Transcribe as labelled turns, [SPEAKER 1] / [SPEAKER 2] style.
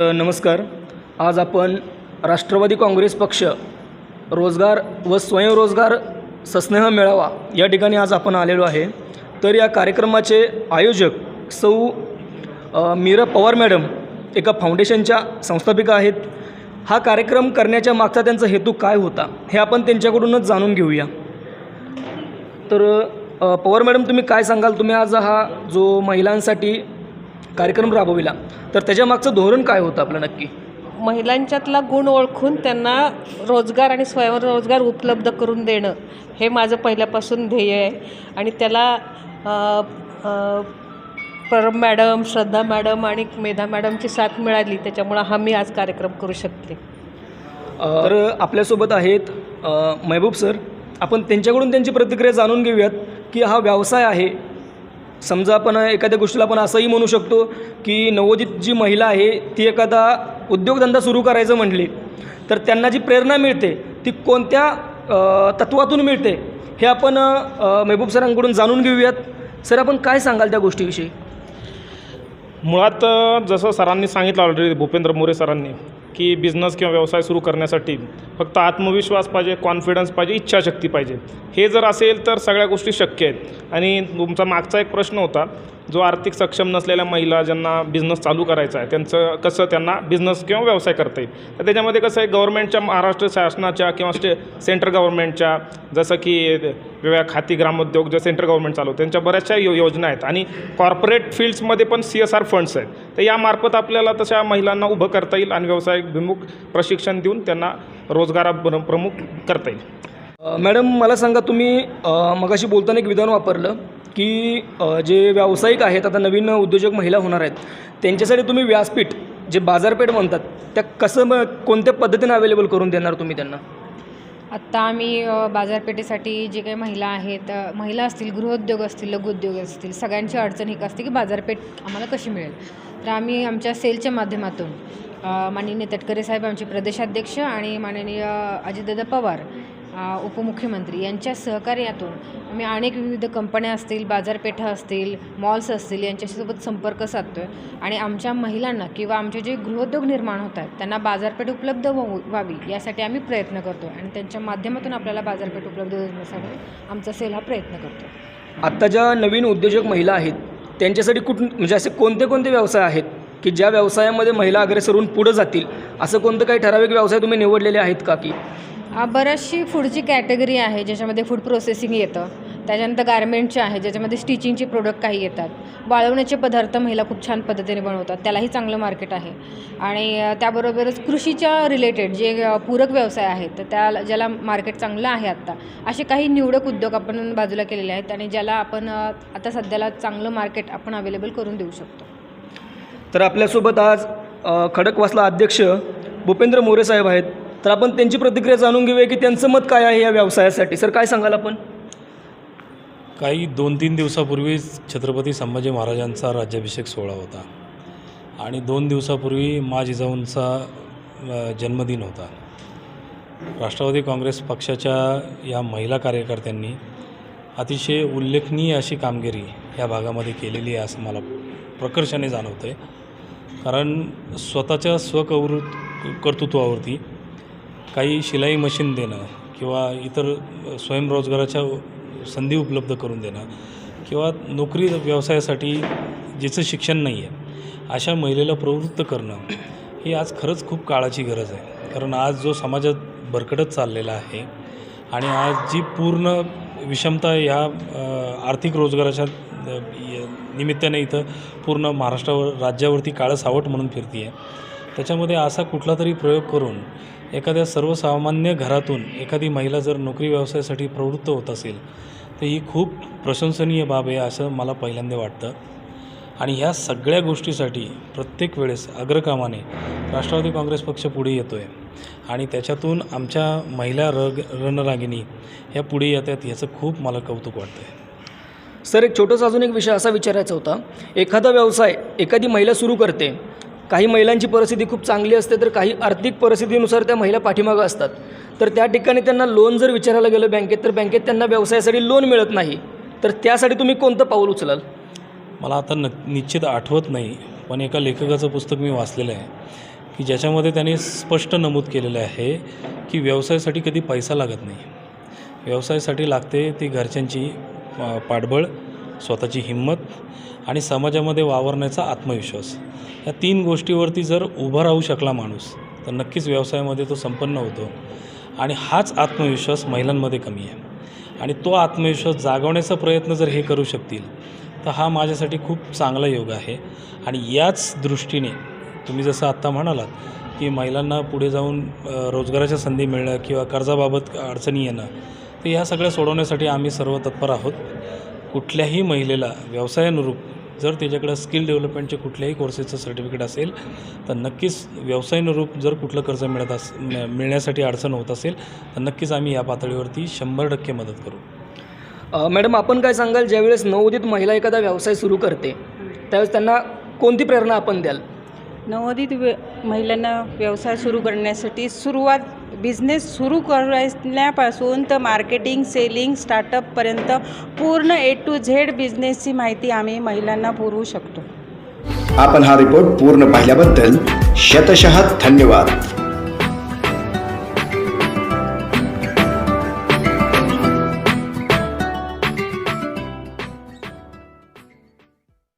[SPEAKER 1] नमस्कार. आज आपण राष्ट्रवादी काँग्रेस पक्ष रोजगार व स्वयंरोजगार सस्नेह मेळावा या ठिकाणी आज आपण आलेलो आहे. तर या कार्यक्रमाचे आयोजक सौ मीरा पवार मॅडम एका फाउंडेशनच्या संस्थापिका आहेत. हा कार्यक्रम करण्याच्या मागचा त्यांचा हेतू काय होता हे आपण त्यांच्याकडूनच जाणून घेऊया. तर पवार मॅडम तुम्ही काय सांगाल? तुम्ही आज हा जो महिलांसाठी कार्यक्रम राबविला. तर त्याच्या मागचं धोरण काय होतं आपलं नक्की?
[SPEAKER 2] महिलांच्यातला गुण ओळखून त्यांना रोजगार आणि स्वयंरोजगार उपलब्ध करून देणं हे माझं पहिल्यापासून ध्येय आहे. आणि त्याला परम मॅडम श्रद्धा मॅडम आणि मेधा मॅडमची साथ मिळाली. त्याच्यामुळं हा मी आज कार्यक्रम करू शकते.
[SPEAKER 1] तर आपल्यासोबत आहेत महबूब सर. आपण त्यांच्याकडून त्यांची प्रतिक्रिया जाणून घेऊयात की हा व्यवसाय आहे समजा आपण एखाद्या गोष्टीला आपण असंही म्हणू शकतो की नवोदित जी महिला आहे ती एखादा उद्योगधंदा सुरू करायचं म्हटली तर त्यांना जी प्रेरणा मिळते ती कोणत्या तत्वातून मिळते हे आपण मेहबूब सरांकडून जाणून घेऊयात. सर आपण काय सांगाल त्या गोष्टीविषयी?
[SPEAKER 3] मुळात जसं सरांनी सांगितलं ऑलरेडी भूपेंद्र मोरे सरांनी की बिझनेस किंवा व्यवसाय सुरू करण्यासाठी फक्त आत्मविश्वास पाहिजे कॉन्फिडन्स पाहिजे इच्छाशक्ती पाहिजे. हे जर असेल तर सगळ्या गोष्टी शक्य आहेत. आणि तुमचा मागचा एक प्रश्न होता जो आर्थिक सक्षम नसलेल्या महिला ज्यांना बिझनेस चालू करायचा आहे त्यांचं कसं त्यांना बिझनेस किंवा व्यवसाय करता येईल? तर त्याच्यामध्ये कसं आहे गव्हर्नमेंटच्या महाराष्ट्र शासनाच्या किंवा स्टे सेंट्रल गव्हर्नमेंटच्या जसं की वेगवेगळ्या खाती ग्रामोद्योग जे सेंट्रल गव्हर्नमेंट चालवतं त्यांच्या बऱ्याचशा यो योजना आहेत. आणि कॉर्पोरेट फील्ड्समध्ये पण सी एस आर फंड्स आहेत. तर यामार्फत आपल्याला तशा महिलांना उभं करता येईल आणि व्यवसायभिमुख प्रशिक्षण देऊन त्यांना रोजगारा प्रमुख करता येईल.
[SPEAKER 1] मॅडम मला सांगा तुम्ही मगाशी बोलताना एक विधान वापरलं की जे व्यावसायिक आहेत आता नवीन उद्योजक महिला होणार आहेत त्यांच्यासाठी तुम्ही व्यासपीठ जे बाजारपेठ म्हणतात त्या कसं मग कोणत्या पद्धतीने अवेलेबल करून देणार तुम्ही त्यांना?
[SPEAKER 4] आत्ता आम्ही बाजारपेठेसाठी जे काही महिला आहेत महिला असतील गृहोद्योग असतील लघुउद्योग असतील सगळ्यांची अडचण एक असते की बाजारपेठ आम्हाला कशी मिळेल? तर आम्ही आमच्या सेलच्या माध्यमातून माननीय तटकरे साहेब आमचे प्रदेशाध्यक्ष आणि माननीय अजितदादा पवार उपमुख्यमंत्री यांच्या सहकार्यातून आम्ही अनेक विविध कंपन्या असतील बाजारपेठा असतील मॉल्स असतील यांच्यासोबत संपर्क साधतो आहे आणि आमच्या महिलांना किंवा आमचे जे गृहोद्योग निर्माण होत आहेत त्यांना बाजारपेठ उपलब्ध होऊ व्हावी यासाठी आम्ही प्रयत्न करतो आणि त्यांच्या माध्यमातून आपल्याला बाजारपेठ उपलब्ध होण्यासाठी आमचा सेल हा प्रयत्न करतो
[SPEAKER 1] आत्ता ज्या नवीन उद्योजक महिला आहेत त्यांच्यासाठी कुठ म्हणजे असे कोणते कोणते व्यवसाय आहेत? की ज्या व्यवसायामध्ये महिला अग्रेसर होऊन पुढं जातील असं कोणतं काही ठराविक व्यवसाय तुम्ही निवडलेले आहेत का की?
[SPEAKER 4] बरीचशी फूडची कॅटेगरी आहे ज्याच्यामध्ये फूड प्रोसेसिंग येतं. त्याच्यानंतर गारमेंटचे आहे ज्याच्यामध्ये स्टिचिंगचे प्रोडक्ट काही येतात. वाळवण्याचे पदार्थ महिला खूप छान पद्धतीने बनवतात. त्यालाही चांगलं मार्केट आहे. आणि त्याबरोबरच कृषीच्या रिलेटेड जे पूरक व्यवसाय आहेत तर त्या ज्याला मार्केट चांगलं आहे आत्ता असे काही निवडक उद्योग आपण बाजूला केलेले आहेत आणि ज्याला आपण आता सध्याला चांगलं मार्केट आपण अवेलेबल करून देऊ शकतो.
[SPEAKER 1] तर आपल्यासोबत आज खडकवासला अध्यक्ष भूपेंद्र मोरे साहेब आहेत. तर आपण त्यांची प्रतिक्रिया जाणून घेऊया की त्यांचं मत काय आहे या व्यवसायासाठी. सर काय सांगाल आपण?
[SPEAKER 5] काही दोन तीन दिवसापूर्वीच छत्रपती संभाजी महाराजांचा राज्याभिषेक सोहळा होता. आणि दोन दिवसापूर्वी मा जिजाऊंचा जन्मदिन होता. राष्ट्रवादी काँग्रेस पक्षाच्या या महिला कार्यकर्त्यांनी अतिशय उल्लेखनीय अशी कामगिरी या भागामध्ये केलेली आहे असं मला प्रकर्षाने जाणवतं आहे कारण स्वतःच्या स्वकवृ कर्तृत्वावरती काही शिलाई मशीन देणं किंवा इतर स्वयंरोजगाराच्या संधी उपलब्ध करून देणं किंवा नोकरी व्यवसायासाठी जिचं शिक्षण नाही आहे अशा महिलेला प्रवृत्त करणं ही आज खरंच खूप काळाची गरज आहे. कारण आज जो समाजात भरकटत चाललेला आहे आणि आज जी पूर्ण विषमता या आर्थिक रोजगाराच्या निमित्ताने इथं पूर्ण महाराष्ट्रावर राज्यावरती काळं सावट म्हणून फिरती आहे त्याच्यामध्ये असा कुठला तरी प्रयोग करून एखाद्या सर्वसामान्य घरातून एखादी महिला जर नोकरी व्यवसायासाठी प्रवृत्त होत असेल तर ही खूप प्रशंसनीय बाब आहे असं मला पहिल्यांदा वाटतं. आणि ह्या सगळ्या गोष्टीसाठी प्रत्येक वेळेस अग्रकामाने राष्ट्रवादी काँग्रेस पक्ष पुढे येतो आहे आणि त्याच्यातून आमच्या महिला रग रणरागिणी ह्या पुढे येतात ह्याचं खूप मला कौतुक वाटतं आहे
[SPEAKER 1] सर एक छोटंसं अजून एक विषय असा विचारायचा होता. एखादा व्यवसाय एखादी महिला सुरू करते काही महिलांची परिस्थिती खूप चांगली असते तर काही आर्थिक परिस्थितीनुसार त्या महिला पाठीमागं असतात. तर त्या ठिकाणी त्यांना लोन जर विचारायला गेलं बँकेत तर बँकेत त्यांना व्यवसायासाठी लोन मिळत नाही. तर त्यासाठी तुम्ही कोणतं पाऊल उचलाल?
[SPEAKER 5] मला आता न निश्चित आठवत नाही पण एका लेखकाचं पुस्तक मी वाचलेलं आहे की ज्याच्यामध्ये त्याने स्पष्ट नमूद केलेलं आहे की व्यवसायासाठी कधी पैसा लागत नाही. व्यवसायासाठी लागते ती घरच्यांची पाठबळ स्वतःची हिंमत आणि समाजामध्ये वावरण्याचा आत्मविश्वास. ह्या तीन गोष्टीवरती जर उभा राहू शकला माणूस तर नक्कीच व्यवसायामध्ये तो संपन्न होतो. आणि हाच आत्मविश्वास महिलांमध्ये कमी आहे. आणि तो आत्मविश्वास जागवण्याचा प्रयत्न जर हे करू शकतील तर हा माझ्यासाठी खूप चांगला योग आहे. आणि याच दृष्टीने तुम्ही जसं आत्ता म्हणालात की महिलांना पुढे जाऊन रोजगाराच्या संधी मिळणं किंवा कर्जाबाबत अडचणी येणं तर ह्या सगळ्या सोडवण्यासाठी आम्ही सर्व तत्पर आहोत. कुठल्याही महिलेला व्यवसायानुरूप जर त्याच्याकडं स्किल डेव्हलपमेंटचे कुठल्याही कोर्सेसचं सर्टिफिकेट असेल तर नक्कीच व्यवसायानुरूप जर कुठलं कर्ज मिळत अस मिळण्यासाठी अडचण होत असेल तर नक्कीच आम्ही या पातळीवरती शंभर टक्के मदत करू.
[SPEAKER 1] मॅडम आपण काय सांगाल? ज्यावेळेस नवोदित महिला एखादा व्यवसाय सुरू करते त्यावेळेस त्यांना कोणती प्रेरणा आपण द्याल?
[SPEAKER 6] नवोदित व्य महिलांना व्यवसाय सुरू करण्यासाठी सुरुवात बिझनेस सुरू करण्यापासून तर मार्केटिंग सेलिंग स्टार्टअपपर्यंत पूर्ण ए टू झेड बिझनेसची माहिती आम्ही महिलांना पुरवू शकतो.
[SPEAKER 7] आपण हा रिपोर्ट पूर्ण पाहिल्याबद्दल शतशः धन्यवाद.